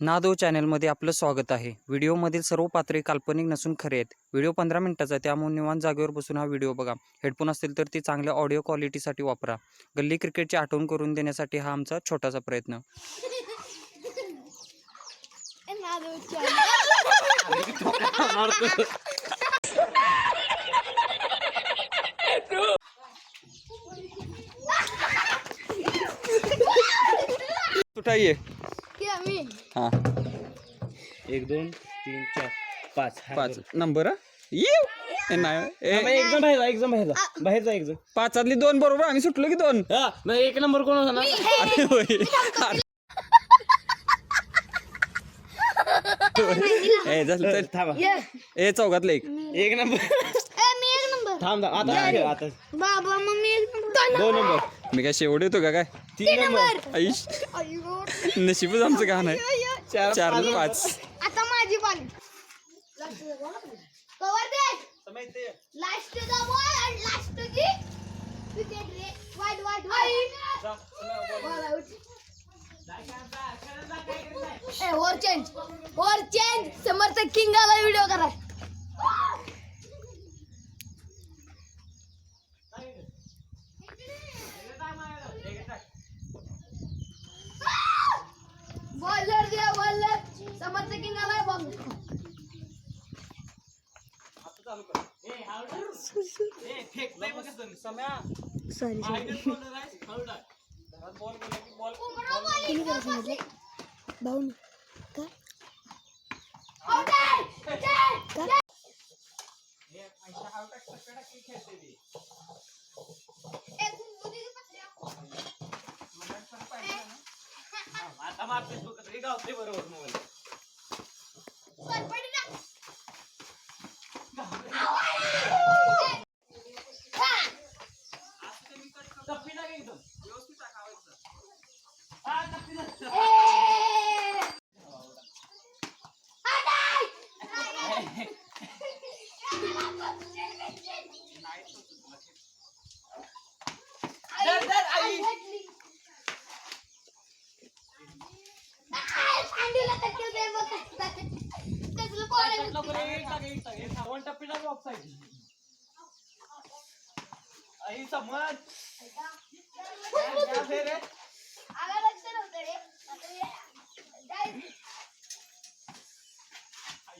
नादो चॅनलमध्ये आपलं स्वागत आहे. व्हिडिओमधील सर्व पात्रे काल्पनिक नसून खरे आहेत. व्हिडिओ पंधरा मिनिटाचा आहे, त्यामुळे निवांत जागेवर बसून हा व्हिडिओ बघा. हेडफोन असतील तर ती चांगल्या ऑडिओ क्वालिटीसाठी वापरा. गल्ली क्रिकेटची आठवण करून देण्यासाठी हा आमचा छोटासा प्रयत्न. Another हा. एक दोन तीन चार पाच. हा पाच. नंबर येऊ. ए, नाही हा, मग ए, एक जण बाहेर जा, एक जण बाहेर जा. बाहेर जा एक जण. पाचातली दोन बरोबर आम्ही सुटलो की दोन. हा मग एक नंबर कोण होता ना अरे होय. अरे. ए झालं चल. थांबा. ए चौघातलं एक एक नंबर. me एक नंबर. थांब थांब. आता आता. बाबा मम्मी एक नंबर. दोन नंबर. मी काय शेवट येतो का काय तीन नंबर अय्यो. नशीबच आमचं का नाही अय्यो. चार चार आणि पाच आता माझी पाली cover they last the ball and last the wicket रे वाईट वाईट वाईट बॉल आउट ए और चेंज और चेंज समर्थ किंगाला व्हिडिओ करा बॉलर दे बॉलर समर्थ किंगाला बॉल सॉरी सॉरी भाऊ काय आता मारतेस बघ कसं. हे गावते बरोबर मोबाईल टप्पी टाक एकदम व्यवस्थित टाकावायचं हा टप्पी टाक. धर, धर, आई. टाक लवकर, एक टाक, एक टाक, एक टाक. वन टप्पी टाक offside. आई समज आहे?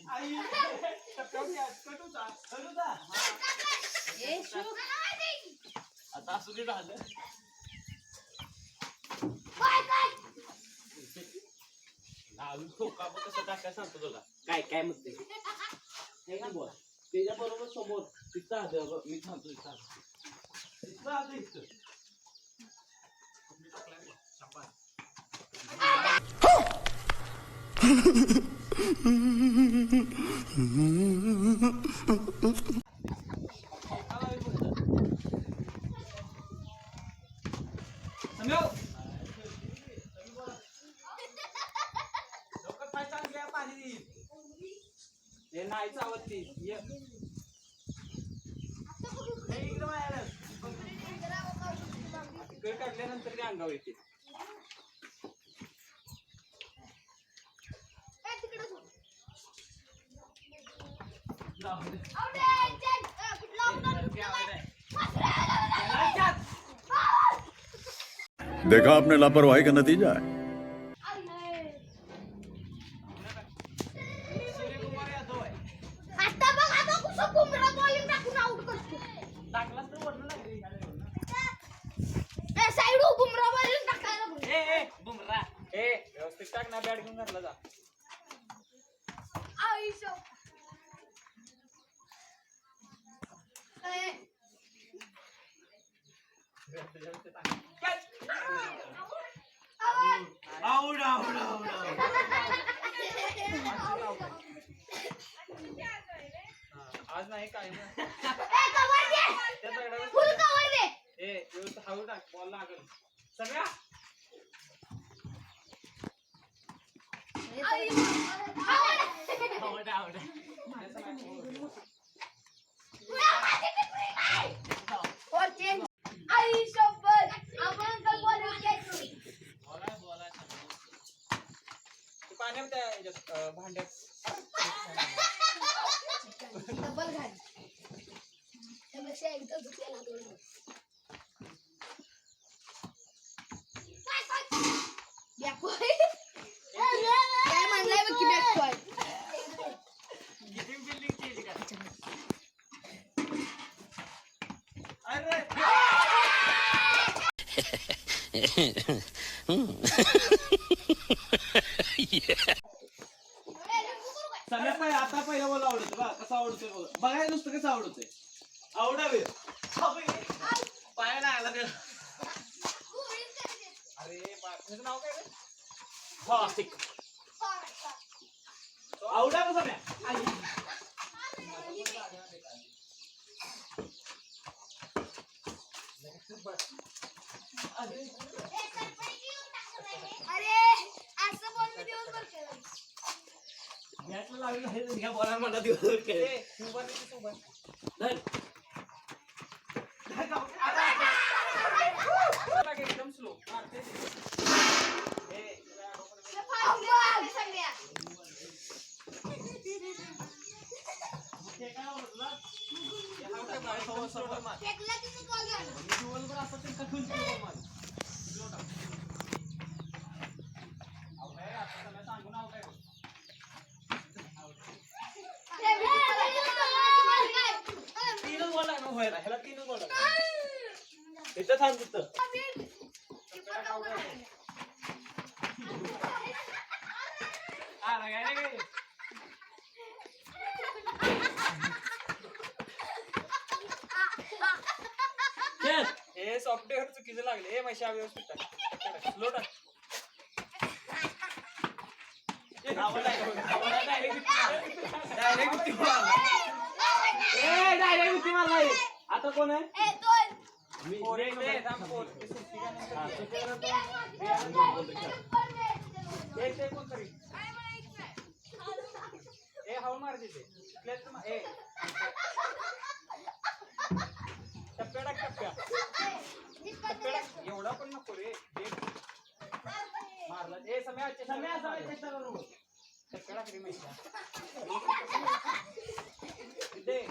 आई. आता असू दे झालं कसं टाकाय सांगतो तुला काय काय म्हणते हे ना बोल त्याच्या बरोबर समोर तिथं आलं मी थांबतो तिथं आलं. तिथं आलं इथं सम्यो हे नाही चावत काढल्यानंतर ते अंगावर येते देखा आपने लापरवाही का नतीजा है सूर्यकुमार यादव आहे. आता बघ आता कसं बुमरा बॉलिंग टाकून आउट करतो टाकलास तर वरनं लागेल. ए साइड बुमरा बॉलिंग टाकायला बघ. ए, ए, बुमरा. ए, व्यवस्थित टाक ना बॅट घेऊन घरला जा आई शो ए, आऊट आऊट आऊट आऊट आज नाही काय नाही. ए कवर दे. त्या दगडाला फुल कवर दे. ए व्यवस्थित हळू टाक बॉल लागल. सगळ्या आई आवड आवड और चेंज आई शपथ आपण तर बॉलिंग घ्यायचो बोला बोला पाण्यात त्या ह्याच्यात, अं, भांड्यात डबल घाल त्यापेक्षा एकदा धुतलेला दोन Back boy. काय म्हणलाय बघ की back boy. किती बिल्डिंग केली का अरे सगळ्यात पहिले आता पहिला बोला आवडतं बा कसं आवडतोय बघा बघायला नुसतं कसं आवडतंय? आवडावे. पायाला आला ते अरे बापरेचं नाव काय? फास्टिक आवडावं सगळ्या अरे असं बोल मी दिवसभर खेळलो. मॅचला लागलं आहे ह्या बॉला मला दिवस केले ए, उभा नाही तिथं उभा. धर. टाक एकदम स्लो मारते ते. ए, तुला आडवं हे फास्ट बॉल सगळ्या. हे काय आवडतं तुला? ते हाव काय बाहेर समोर समोर मार. फेकला की तू बॉल झाला. मी दिवसभर असं ते कठून केलं मला. हाव काय, आता त्याला सांगून हाव काय. हे मी तुला दिवसभर काय? तीनच बॉल आहे ना व्हायला ह्याला तीनच बॉल इथं थांब तिथं. हा. हे सॉफ्टवेअर चुकीचं लागले हे माहिती व्यवस्थित टाक. स्लो टाक. Direct direct. आता कोण आहे? ए, हा, हाऊल मार तिथे. ए. टप्प्या. टाक टप्प्या. टप्प्या टाक एवढा पण नको रे. मारला. ए समय सम्या, सम्या, चेष्टा करू. टप्प्या टाक रे मैसा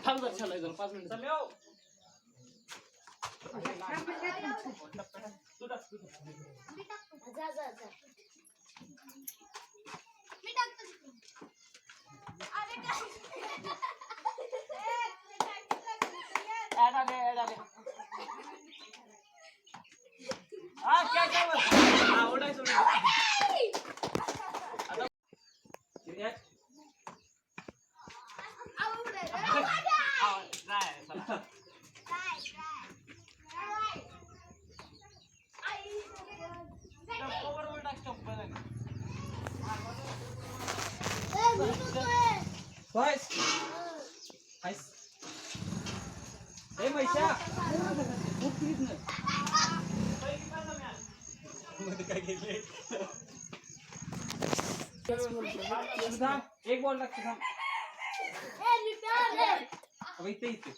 थांब जरा, पाच मिनिटं. समय. जा, जा, जा. मी टाकतो तिकडून. अरे काय? ऍड आले, ऍड आले. हा, काय, काय बस. हा, ओढाय सोडून. आता या- आवड आहे. हा, नाही, चला. काय, काय? काय? आई, टप्पावर वर टाक, टप्पा नाही. ए, मी धुतोय. बस हायस ए मैशा मध्ये काय घेतले थांब एक बॉल टाकतो थांब इथे इथे.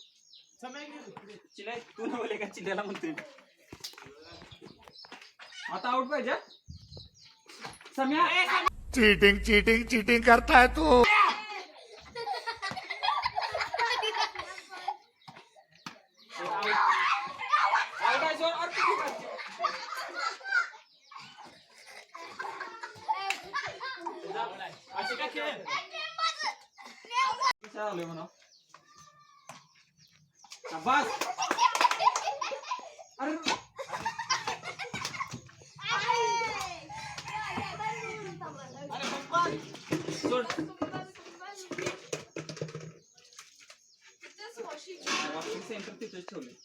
चिल्या तू न बोले का चिल्याला म्हणतोय? आता आउट पाहिजे? सम्या? चीटिंग चीटिंग चीटिंग करता है तू. खेळ? म्हणा? बस अरे Dur. Acum se întâmplă ce lume.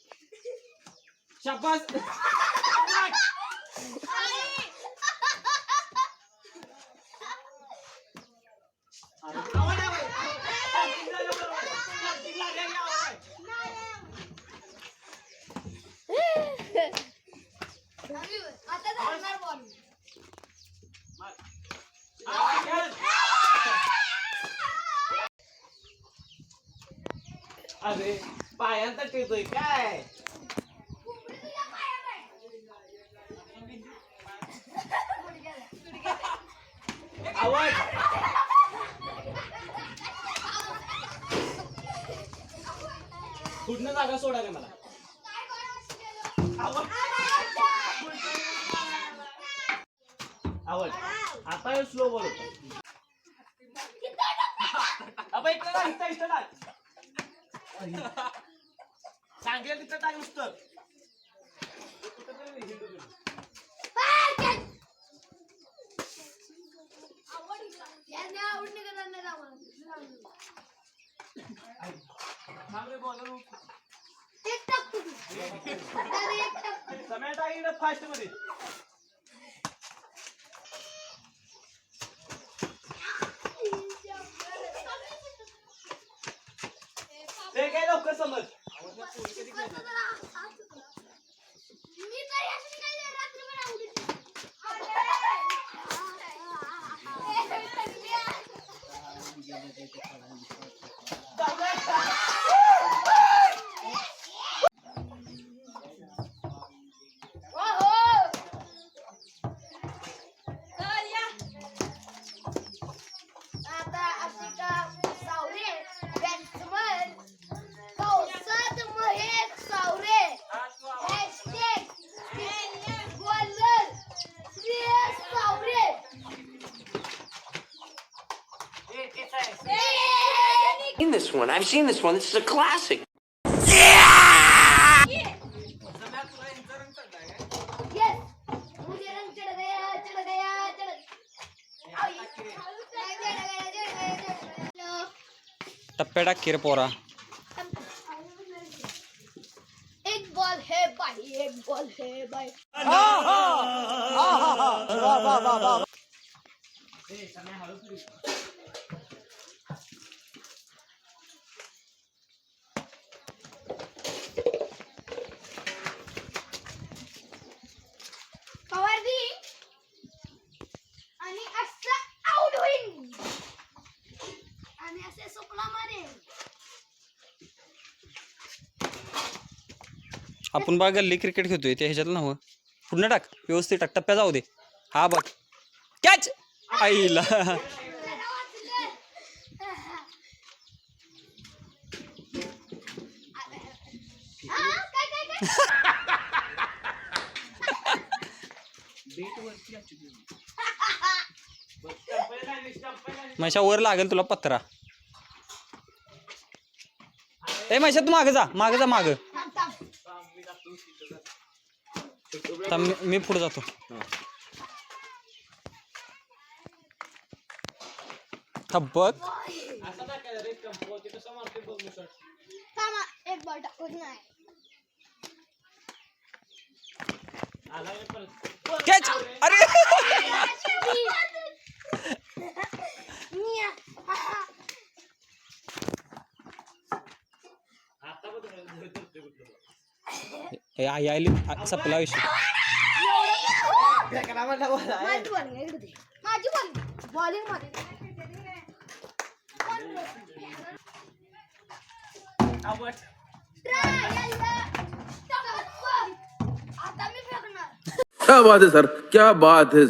Și apasă... अरे पायांचा टिळतोय काय? आवाज. कुठनं जागा सोडा रे मला. आवाज. आवाज. आता स्लो बोलतो आपण इकडे इकडे इथं टाक. सांगेल तिथं टाक नुसतं? फास्टमध्ये. ते this one. I've seen this one. This is a classic. Yes. मुझे रंग चढ़ गया चढ़ गया चढ़ आई. चढ़ गया, चढ़ गया, चढ़ गया, चढ़ गया. Hello. टप्प्या टाक की रे पोरा एक बॉल है भाई एक बॉल है भाई फवारणी आपण बा गल्ली क्रिकेट खेळतोय ते ह्याच्यात नव्हं पुन्हा टाक व्यवस्थित टाक टप्प्या जाऊ दे. हा बघ. कॅच आईला. मशा वर लागेल तुला पत्रा. ए मशा तू मागं जा माग जा मागं. थांब. थांब, मी- मी पुढे जातो. हा. बघ. थांबा, एक बॉल टाकून नाही कॅच अरे. क्या बात है सर क्या बात है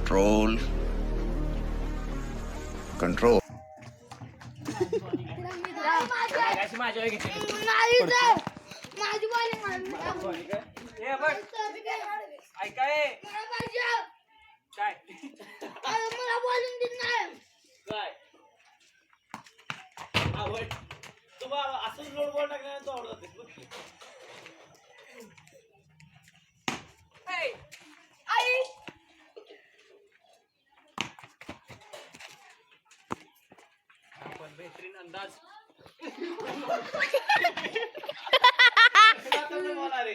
Control. नाही नाही. नाही मला काय? मला बॉलिंग देत नाही काय आवड. तुम्हाला असंच लोड बॉल तो आवडत होते आई आपण बेहतरीन अंदाज. बोला रे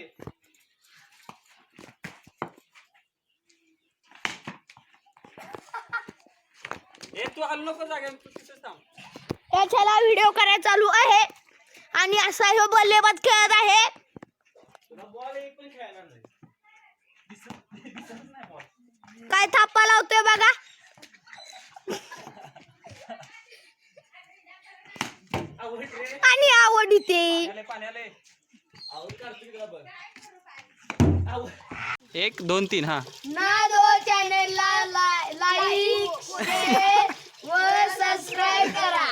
ए तू हल्लो नको जागा तू तिथेच थांब. त्याच्याला व्हिडिओ करायला चालू आहे? आणि असा ह्यो बल्लेबाज खेळत आहे? तुला बॉल एक पण खेळणार नाही. दिसत दिसत नाही बॉल काय थापा लावतोय बघा. आणि आवड एक दोन तीन हा. नादो चॅनलला लाईक ला व सबस्क्राईब करा.